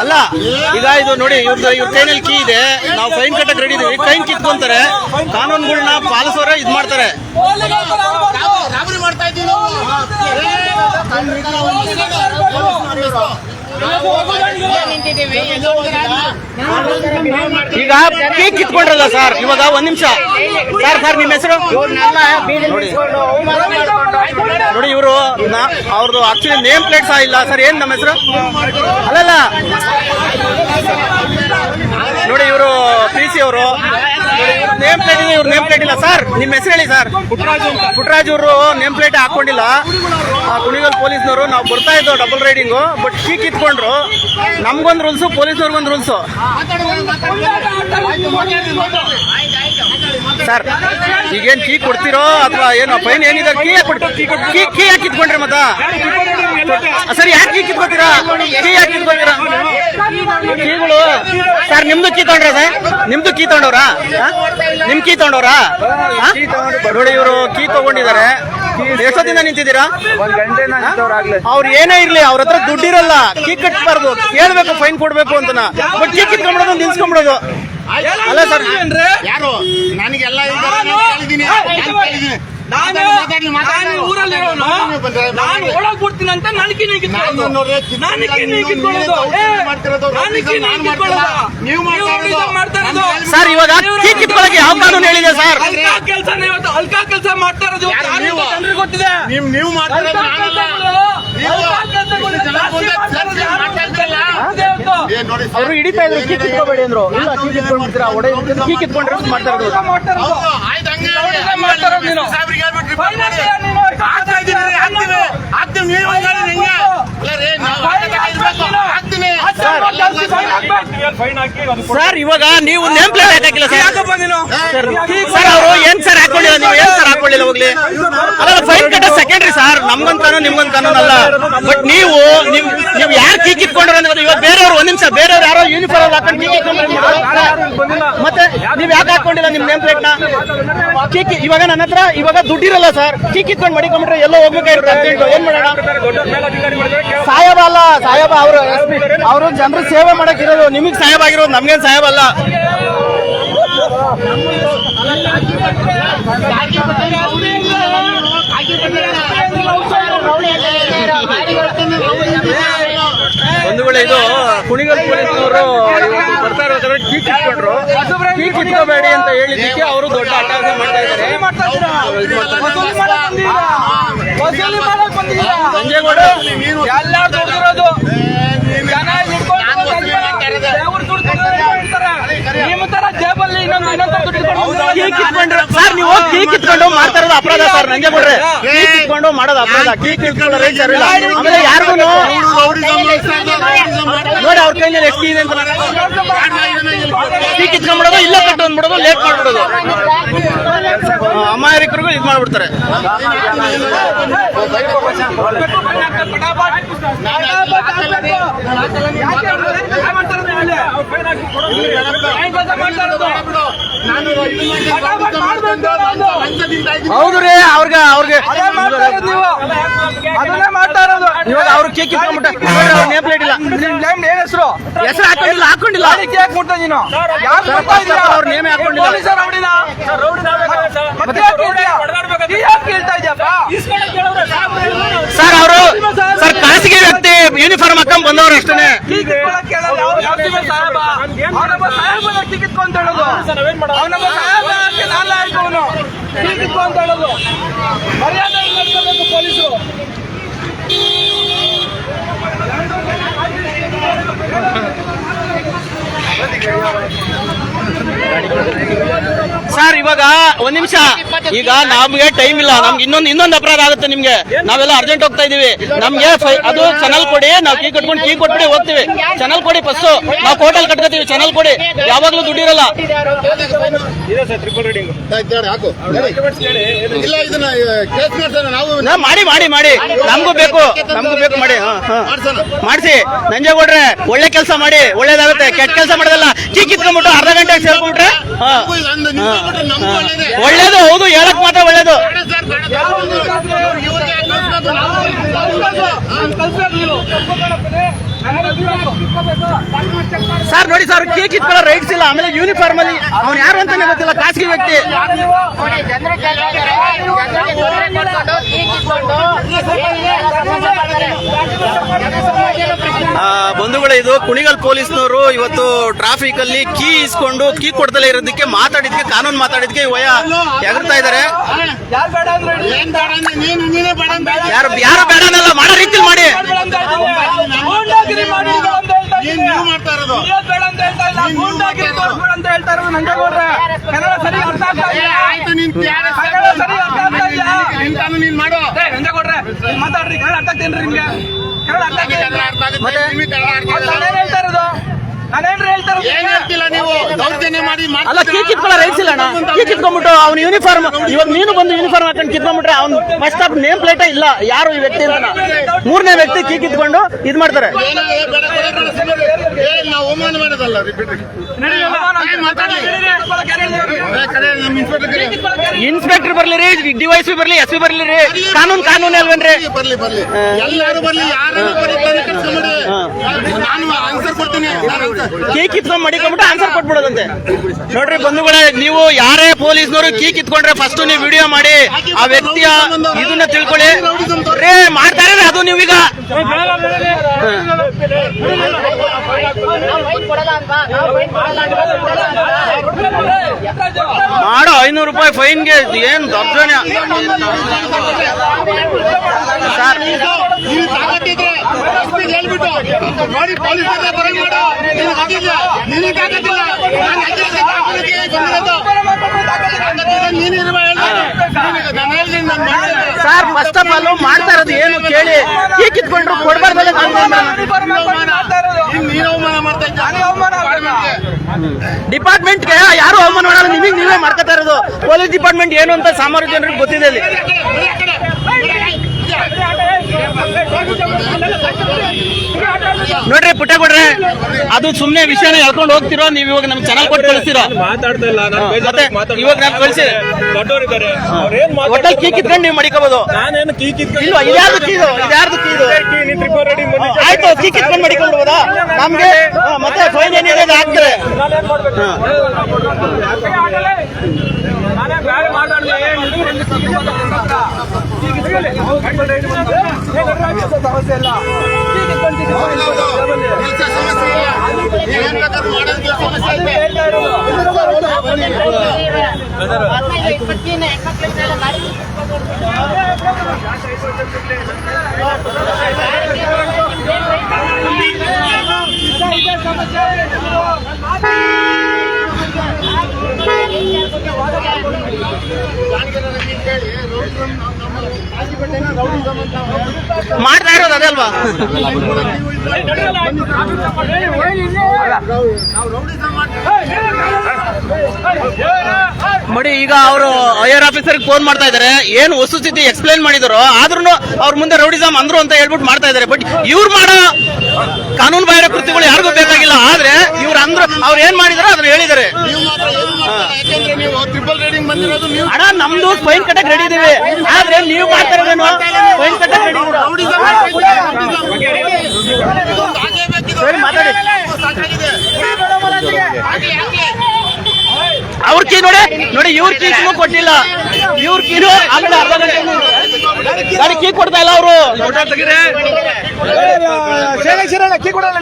ಅಲ್ಲ ಈಗ ಇದು ನೋಡಿ ಇವ್ರದ್ದು ಇವ್ರ ಕೈನಲ್ಲಿ ಕೀ ಇದೆ ನಾವು ಫೈನ್ ಕಟ್ಟಕ್ ರೆಡಿ ಇದೀವಿ ಕೈನ್ ಕಿತ್ಕೊಂತಾರೆ ಕಾನೂನುಗಳನ್ನ ಪಾಲಿಸೋರೆ ಇದ್ ಮಾಡ್ತಾರೆ ರಾಬರಿ ಮಾಡ್ತಾ ಈಗ ಕೇಕ್ ಕಿತ್ಕೊಂಡ್ರಲ್ಲ ಸರ್, ಇವಾಗ ಒಂದ್ ನಿಮಿಷ. ಸರ್ ಸರ್, ನಿಮ್ಮ ಹೆಸರು? ನೋಡಿ ನೋಡಿ ಇವರು ಅವ್ರದ್ದು ಆಕ್ಚುಲಿ ನೇಮ್ ಪ್ಲೇಟ್ ಸಹ ಇಲ್ಲ. ಸರ್, ಏನ್ ನಮ್ಮ ಹೆಸರು? ಅಲ್ಲಲ್ಲ ನೋಡಿ ಇವರು ಪಿ ಸಿ ಅವರು ನೇಮ್ ಇವ್ರು ನೇಮ್ ಪ್ಲೇಟ್ ಇಲ್ಲ ಸರ್. ನಿಮ್ಮ ಹೆಸರು ಹೇಳಿ ಸರ್. ಪುಟ್ಟರಾಜ್ ಅವರು ನೇಮ್ ಪ್ಲೇಟ್ ಹಾಕೊಂಡಿಲ್ಲ. ಕುಣಿಗಲ್ ಪೊಲೀಸ್ನವರು, ನಾವು ಬರ್ತಾ ಇದ್ದೋ ಡಬಲ್ ರೈಡಿಂಗು ಬಟ್ ಕೀ ಕಿತ್ಕೊಂಡ್ರು. ನಮ್ಗೊಂದು ರೂಲ್ಸು ಪೊಲೀಸ್ನವ್ರಿಗೊಂದು ರೂಲ್ಸು ಸರ್, ಈಗೇನು ಕೀ ಕೊಡ್ತಿರೋ ಅಥವಾ ಏನು ಫೈನ್ ಏನಿದೆ ಕೀ ಕೀ ಕೀ ಯಾಕೆ ಕಿತ್ಕೊಂಡ್ರಿ ಮತ್ತ? ಸರ್, ಯಾಕೆ ಕೀ ಕಿತ್ಕೊತೀರಾ? ಕೀ ಯಾಕೆ ಕಿತ್ಕೊತೀರಾ? ಕೀಗಳು ಸರ್, ನಿಮ್ದು ಕೀ ತಗೊಂಡ್ರ ಸರ್? ನಿಮ್ದು ಕೀ ತಗೊಂಡವ್ರಾ? ನಿಮ್ ಕೀ ತಗೊಂಡವ್ರಾ? ಹಾ? ನೋಡಿ ಇವರು ಕೀ ತಗೊಂಡಿದ್ದಾರೆ. ಎಷ್ಟೊತ್ತಿಂದ ನಿಂತಿದ್ದೀರಾ? ಒಂದ್ ಗಂಟೆ ಅವ್ರು ಏನೇ ಇರ್ಲಿ ಅವ್ರ ಹತ್ರ ದುಡ್ಡಿರಲ್ಲ. ಕೀ ಕಟ್ಬಾರ್ದು. ಕೇಳ್ಬೇಕು ಫೈನ್ ಕೊಡ್ಬೇಕು ಅಂತನ. ಬಟ್ ಕೀ ಕಿತ್ಕೊಂಡ್ಬಿಡೋದು ನಿಲ್ಸ್ಕೊಂಡ್ಬಿಡೋದು ಅಲ್ಲ ಸರ್ ಯಾರು? ನನಗೆಲ್ಲ ನಾನು ನಾನು ಊರಲ್ಲಿರೋನು ಒಳಗ್ ಅಂತ ನನಗೆ ನನಗೆ ನನಗೆ. ನೀವು ಮಾಡ್ತಾ ಇರೋದು. ಸರ್ ಇವಾಗ ಕೀ ಯಾವ ಕಾನೂನು ಹೇಳಿದೆ ಸರ್? ಅಲ್ಕಾ ಕೆಲಸ ಇವತ್ತು ಅಲ್ಕಾ ಕೆಲಸ ಮಾಡ್ತಾ ಇರೋದು ಜನರಿಗೆ ಗೊತ್ತಿದೆ. ನೀವು ನೀವು ಮಾಡ್ತಾ ಇರೋದು ಅವರು ಹಿಡಿತಾ ಇದ್ರು ಕೀ ಕಿತ್ಕೋಬೇಡಿ ಅಂದ್ರು. ಇಲ್ಲ ಕೀ ಒಡೆ ಮಾಡ್ತಾ ಇರೋದು. ಸರ್, ಫೈನ್ ಹಾಕ್ಬೇಕು. ಸರ್ ಇವಾಗ ನೀವು ನೇಮ್ ಪ್ಲೇಟ್ ಹಾಕಿಲ್ಲ ಸರ್ ಸರ್ ಅವರು ಏನ್ ಸರ್ ಹಾಕೊಂಡಿಲ್ಲ ನೀವು? ಏನ್ ಸರ್ ಹಾಕೊಳ್ಳಿಲ್ಲ ಹೋಗ್ಲಿ? ಅಲ್ಲ ಫೈನ್ ಕಟ್ಟ ಸೆಕೆಂಡ್ರಿ ಸರ್ ನಮ್ಗಂತಾನು ನಿಮ್ಗಂತಾನು ಅಲ್ಲ. ಬಟ್ ನೀವು ನಿಮ್ ನೀವು ಯಾರು ಕೀ ಕಿತ್ಕೊಂಡ್ರು ಅನ್ನೋದು ಇವಾಗ ಬೇರೆಯವ್ರು ಒಂದ್ ನಿಮಿಷ, ಬೇರೆಯವ್ರು ಯಾರೋ ಯೂನಿಫಾರ್ಮ್ ಹಾಕೊಂಡು ಕೀ ಕಿತ್ಕೊಂಡ್ರೆ ಏನ್ ಮಾಡೋದು? ಮತ್ತೆ ನೀವ್ ಯಾಕೆ ಹಾಕೊಂಡಿಲ್ಲ ನಿಮ್ ನೇಮ್ ಪ್ಲೇಟ್ನ? ಇವಾಗ ನನ್ನ ಹತ್ರ ಇವಾಗ ದುಡ್ಡಿರಲ್ಲ ಸರ್ ಕೀ ಕಿತ್ಕೊಂಡು ಮಡಿಕೊಂಡ್ರೆ ಎಲ್ಲೋ ಹೋಗ್ಬೇಕಾಗಿರುತ್ತೆ ಅರ್ಜೆಂಟ್ ಏನ್ ಮಾಡೋಣ? ಸಾಹೇಬ ಅಲ್ಲ, ಸಾಹೇಬ ಅವರು ಅವರು ಜನರು ಸೇವೆ ಮಾಡಕ್ ಇರೋದು ನಿಮಗ್ ಸಾಹೇಬ ಆಗಿರೋದು ನಮ್ಗೇನ್ ಸಾಹೇಬ ಅಲ್ಲ. ಒಂದು ವೇಳೆ ಇದು ಕುಣಿಗಲ್ ಪೊಲೀಸ್ನವರು ಬರ್ತಾ ಇರೋದ್ರೆ ಕೀ ಕಿತ್ಕೊಂಡ್ರು ಕೀ ಕಿತ್ಕೋಬೇಡಿ ಅಂತ ಹೇಳಿದ್ದಕ್ಕೆ ಅವರು ದೊಡ್ಡ ಅಟ್ಟಾಸ ಮಾಡ್ತಾ ಇದ್ದಾರೆ. ವಸೂಲಿ ಮಾಡ್ತಾ ಎಲ್ಲ ವಸೂಲಿ ಮಾಡಕ್ ಜೇಬಲ್ಲಿ ಇನ್ನೊಂದು ಇನ್ನೊಂದು ದುಡ್ಡು ಇಟ್ಕೊಂಡು ಕೀ ಕಿತ್ಕೊಂಡ್ರೆ ಸರ್ ನೀವು ಕೀ ಕಿತ್ಕೊಂಡು ಮಾಡ್ತಾ ಇರೋದು ಅಪರಾಧ ಸರ್ ನಂಗೆ ಕೊಡ್ರೆ. ಕೀ ಕಿತ್ಕೊಂಡು ಮಾಡೋದು ಅಪರಾಧ. ಕೀ ರೈಟ್ ಸರ್ ಇಲ್ಲ. ಆಮೇಲೆ ಯಾರಿಗೂ. ನೋಡಿ ಅವ್ರ ಕೈನಲ್ಲಿ ಎಷ್ಟು ಇದೆ ಅಂತ ಕೀ ಕಿತ್ಕೊಂಡ್ಬಿಡೋದು ಇಲ್ಲ ಕಟ್ಟು ಅಂದ್ಬಿಡೋದು ಲೇಟ್ ಮಾಡ್ಬಿಡೋದು. ಅಮಾಯಕರಿಗೂ ಇದು ಮಾಡ್ಬಿಡ್ತಾರೆ. ಹೌದು ರೀ ಅವ್ರಿಗೆ ಅವ್ರಿಗೆ ಇವಾಗ ಅವ್ರು ಕೇಕ್ ಕಿತ್ಕೊಂಡ್ಬಿಟ್ಟ ನೇಮ್ ಪ್ಲೇಟ್ ಇಲ್ಲ. ಏನ್ ಹೆಸರು? ಹೆಸರು ಹಾಕೊಂಡಿಲ್ಲ ಹಾಕೊಂಡಿಲ್ಲ. ಕೇಕ್ ಮುಟ್ಟ ನೀನು ಯಾರು? ಅವ್ರ ನೇಮ್ ಹಾಕೊಂಡಿಲ್ಲ. ಸರ್ ರೌಡಿನಾ? ಸರ್. ಅವರು ಸರ್ ಖಾಸಗಿ ವ್ಯಕ್ತಿ ಯೂನಿಫಾರ್ಮ್ ಹಾಕೊಂಡ್ ಬಂದವ್ರು ಅಷ್ಟೇ ಟೀ ಕಿತ್ಕೊಳಕ್ ಕೇಳಲ್ಲ, ಅವ್ರು ಯಾವ್ದಿವೆ ಸಾಹೇಬ? ಅವ್ನೊಬ್ಬ ಸಾಹೇಬನ ಟೀ ಕಿತ್ಕೊ ಅಂತ ಹೇಳೋದು. ಅವ್ನೊಬ್ಬ ಸಾಹೇಬ ಯಾಕೆ ನಾಲ್ಲ ಆಯ್ತು ಅವನು ಟೀ ಕಿತ್ಕೊ ಅಂತ ಹೇಳೋದು. ಮರ್ಯಾದೆ ಪೊಲೀಸರು ಸರ್ ಇವಾಗ ಒಂದ್ ನಿಮಿಷ. ಈಗ ನಮ್ಗೆ ಟೈಮ್ ಇಲ್ಲ. ನಮ್ಗೆ ಇನ್ನೊಂದು ಇನ್ನೊಂದು ಅಪರಾಧ ಆಗುತ್ತೆ ನಿಮ್ಗೆ. ನಾವೆಲ್ಲ ಅರ್ಜೆಂಟ್ ಹೋಗ್ತಾ ಇದೀವಿ. ನಮ್ಗೆ ಅದು ಚಾನಲ್ ಕೊಡಿ. ನಾವು ಕೀ ಕಟ್ಕೊಂಡು ಕೀ ಕೊಟ್ಬಿಡಿ ಹೋಗ್ತೀವಿ. ಚಾನಲ್ ಕೊಡಿ ಫಸ್ಟ್ ನಾವು ಹೋಟೆಲ್ ಕಟ್ಕೋತೀವಿ. ಚಾನಲ್ ಕೊಡಿ. ಯಾವಾಗ್ಲೂ ದುಡ್ಡಿರಲ್ಲ. ಮಾಡಿ ಮಾಡಿ ಮಾಡಿ. ನಮಗೂ ಬೇಕು. ನಮಗೂ ಬೇಕು ಮಾಡಿ. ಮಾಡಿಸಿ. ನಂಜೇಗೌಡ್ರೆ ಒಳ್ಳೆ ಕೆಲಸ ಮಾಡಿ. ಒಳ್ಳೇದಾಗುತ್ತೆ. ಕೆಟ್ಟ ಕೆಲಸ ಮಾಡೋದಲ್ಲ. ಕೀ ಕಿತ್ಕೊಂಡ್ಬಿಟ್ಟು ಅರ್ಧ ಗಂಟೆ ಸೇರ್ಕೊಂಡ್ರೆ? ಒಳ್ಳೇದೇ. ಹೌದು ಹೇಳಕ್ ಮಾತ್ರ ಒಳ್ಳೇದು. ಸರ್, ನೋಡಿ ಸರ್ ಕೇಕ್ ಇಟ್ಕೊಳ್ಳೋ ರೈಟ್ಸ್ ಇಲ್ಲ. ಆಮೇಲೆ ಯೂನಿಫಾರ್ಮ್ ಅಲ್ಲಿ ಅವ್ನು ಯಾರು ಅಂತಾನೆ ಗೊತ್ತಿಲ್ಲ. ಖಾಸಗಿ ವ್ಯಕ್ತಿ. ಬಂಧುಗಳೇ ಇದು ಕುಣಿಗಲ್ ಪೊಲೀಸ್ನವರು ಇವತ್ತು ಟ್ರಾಫಿಕ್ ಅಲ್ಲಿ ಕೀ ಇಸ್ಕೊಂಡು ಕೀ ಕೊಡ್ದಲೇ ಇರೋದಕ್ಕೆ ಮಾತಾಡಿದ್ಕೆ ಕಾನೂನು ಮಾತಾಡಿದ್ಕೆ ವಯ ಎಗರ್ತಾ ಇದಾರೆ. ಯಾರು ಯಾರು ಬೇಡ ಮಾಡೋ ರೀತಿ ಮಾಡಿ. ಗೂಂಡಾಗಿರಿ ಅಂತ ಹೇಳ್ತಾ ನೀನ್ ಇದ್ದೀನಿ. ನೀವು ಮಾಡ್ತಾ ಇರೋದು ಇರೋದ್ ಬೇಡ ಅಂತ ಹೇಳ್ತಾ ಇಲ್ಲ. ನೀನ್ ನೀವು ಗೂಂಡಾಗಿರಿ ಮಾಡ್ತಾ ಇರೋದು. ತೋರ್ಸ್ಬೇಡ ಅಂತ ಹೇಳ್ತಾ ಇರೋದು ನಂಜೇಗೌಡ್ರೆ. ಕನ್ನಡ ಸರಿ ಅರ್ಥ ಆಗ್ತಾ ಏ, ಇಲ್ಲ. ಆಯ್ತು ನೀನ್ ಕನ್ನಡ ಸರಿ ಅರ್ಥ ಆಗ್ತಾ ಇಲ್ಲ. ನಿನ್ ಕಾನೂನು ನೀನ್ ಮಾಡು ಏ, ನಂಜೇಗೌಡ್ರೆ, ನೀವ್ ಮಾತಾಡ್ರಿ ಕನ್ನಡ ಅರ್ಥ ಆಗ್ತೇನ್ರಿ ನಿಮ್ಗೆ ಕನ್ನಡ ಅರ್ಥ ಕನ್ನಡ ಆಗುತ್ತೆ ನಿಮಗೆ ಕನ್ನಡ ಅರ್ಥ ಮತ್ತೆ ಆಗಲ್ಲ. ಹೇಳ್ತಾ ಇರೋದು ಅಲ್ಲ ಕೀ ಕಿತ್ಕೊಳ್ಳೋ ರೈಟ್ಸ್ ಇಲ್ಲ ಕೀ ಕಿತ್ಕೊಂಡ್ಬಿಟ್ಟು ಅವ್ನ ಯೂನಿಫಾರ್ಮ್ ಇವಾಗ ನೀನು ಬಂದು ಯೂನಿಫಾರ್ಮ್ ಹಾಕೊಂಡು ಕಿತ್ಕೊಂಡ್ಬಿಟ್ರೆ ಅವ್ನು ಫಸ್ಟ್ ಆಫ್ ನೇಮ್ ಪ್ಲೇಟೇ ಇಲ್ಲ. ಯಾರು ಈ ವ್ಯಕ್ತಿ ಅಂತ ಮೂರನೇ ವ್ಯಕ್ತಿ ಕೀ ಕಿತ್ಕೊಂಡು ಇದ್ ಮಾಡ್ತಾರೆ. ಇನ್ಸ್ಪೆಕ್ಟರ್ ಬರ್ಲಿ ರೀ ಡಿವೈಸ್ ಬರ್ಲಿ ಎಸ್ ಪಿ ಬರ್ಲಿ ರೀ. ಕಾನೂನು ಕಾನೂನು ಅಲ್ವೇನ್ರಿ? ಬರ್ಲಿ ಬರ್ಲಿ ಎಲ್ಲಾರು ಬರ್ಲಿ ಯಾರು. ನಾನು ಆನ್ಸರ್ ಕೊಡ್ತೀನಿ. ಕೀ ಕಿತ್ಕೊಂಡ್ ಮಡಿಕೊಂಡ್ಬಿಟ್ಟು ಆನ್ಸರ್ ಕೊಟ್ಬಿಡೋದಂತೆ. ನೋಡ್ರಿ ಬಂಧುಗಳೇ, ನೀವು ಯಾರೇ ಪೊಲೀಸ್ನವರು ಕೀ ಕಿತ್ಕೊಂಡ್ರೆ ಫಸ್ಟ್ ನೀವು ವಿಡಿಯೋ ಮಾಡಿ, ಆ ವ್ಯಕ್ತಿಯ ಇದನ್ನ ತಿಳ್ಕೊಳ್ಳಿ. ರೇ ಮಾಡ್ತಾರೆ ಅದು ನೀವೀಗ. ಮಾಡೋ, ಐನೂರು ರೂಪಾಯಿ ಫೈನ್ಗೆ ಏನ್ ದೊಡ್ಡ sir. Sir first of all ಮಾಡ್ತಾ ಇರೋದು ಏನು ಕೇಳಿ ಈ ಕಿತ್ಕೊಂಡ್ರು ಆಗ್ಬೇಕಾ? ಡಿಪಾರ್ಟ್ಮೆಂಟ್ಗೆ ಯಾರು ಅವಮಾನ ಮಾಡಲ್ಲ ನಿಮಗೆ ನೀವೇ ಮಾಡ್ಕೋತಾ ಇರೋದು ಪೊಲೀಸ್ ಡಿಪಾರ್ಟ್ಮೆಂಟ್ ಏನು ಅಂತ ಸಾಮಾನ್ಯ ಜನರಿಗೆ ಗೊತ್ತಿದೆ ಇಲ್ಲಿ ನೋಡ್ರಿ ಪುಟ್ಟ ಕೊಡ್ರೆ ಅದು ಸುಮ್ನೆ ವಿಷಯನ ಹೇಳ್ಕೊಂಡು ಹೋಗ್ತಿರೋ ನೀವು ಇವಾಗ ನಮ್ಗೆ ಚೆನ್ನಾಗಿ ಕೊಟ್ಟು ಕಳಿಸ್ತೀರೋ ಮಾತಾಡ್ತಾ ಇಲ್ಲ ಇವಾಗ ನಾನು ಕಳ್ಸಿ ದೊಡ್ಡವರಿದ್ದಾರೆ ಅವ್ರೇನ್ ಒಟ್ಟಲ್ಲಿ ಕೀ ಕಿತ್ಕೊಂಡು ನೀವು ಮಡಿಕೋಬಹುದು ನಾನೇನು ಕೀ ಕಿತ್ಕೊಂಡು ಇಲ್ವಾ ಇದ್ಯಾರ್ದು ಕೀ ಇದು ಇದ್ಯಾರ್ದು ಕೀ ಇದು ನೀನ್ ತ್ರಿಪುರ ರೆಡ್ಡಿ ಹಾ, ಆಯ್ತು ಕೀ ಕಿತ್ಕೊಂಡು ನಮ್ಗೆ ಮತ್ತೆ ಫೈನ್ ಏನಿದೆ ಹಾಕ್ತಾರೆ ನಾನೇ ಬೇರೆ ಸಮಸ್ಯೆ ಇಲ್ಲ ಈಗ ಕೊಂಡ್ತಿದ್ದೀನಿ. ಕೆಲ್ಸ ಸಮಸ್ಯೆ ಇಲ್ಲ. ನೀವ್ ಏನ್ ಬೇಕಾದ್ರೂ ಮಾಡೋದಕ್ಕೆ ಸಮಸ್ಯೆ ಐತೆ. ಹೇಳ್ತಾ ಇರೋದು. ಮಾಡ್ತಾ ಇರೋದು ಅದೇ ಅಲ್ವಾ ನೋಡಿ ಈಗ ಅವರು ಐಆರ್ ಆಫೀಸರ್ ಫೋನ್ ಮಾಡ್ತಾ ಇದಾರೆ. ಏನು ವಸ್ತುಸ್ಥಿತಿ ಎಕ್ಸ್ಪ್ಲೈನ್ ಮಾಡಿದ್ರು ಆದ್ರೂ ಅವ್ರ ಮುಂದೆ ರೌಡಿಸಮ್ ಅಂದ್ರು ಅಂತ ಹೇಳ್ಬಿಟ್ಟು ಮಾಡ್ತಾ ಇದಾರೆ. ಬಟ್ ಇವ್ರು ಮಾಡೋ ಕಾನೂನು ಬಾಹಿರ ಕೃತಿಗಳು ಯಾರಿಗೂ ಬೇಕಾಗಿಲ್ಲ. ಆದ್ರೆ ಇವ್ರು ಅಂದ್ರು ಅವ್ರು ಏನ್ ಮಾಡಿದಾರೋ ಅದನ್ನ ಬಂದಿರೋದು ನೀವು ಹಣ ನಮ್ದು ಫೈನ್ ಕಟ್ಟಕ್ ರೆಡಿ ಇದೀವಿ. ಆದ್ರೆ ನೀವು ಮಾಡ್ತಾ ಇರೋದೇನು? ಫೈನ್ ಕಟ್ಟಕ್ ರೆಡಿ ಇವ್ರ ಕೀ ಕೊಟ್ಟಿಲ್ಲ. ಇವ್ರ ಕೀನು ಆಮೇಲೆ ಅರ್ಧ ಗಂಟೆ ಗಾಡಿ ಕೀ ಕೊಡ್ತಾ ಇಲ್ಲ ಅವರು. ಕೀ ಕೊಡಲ್ಲ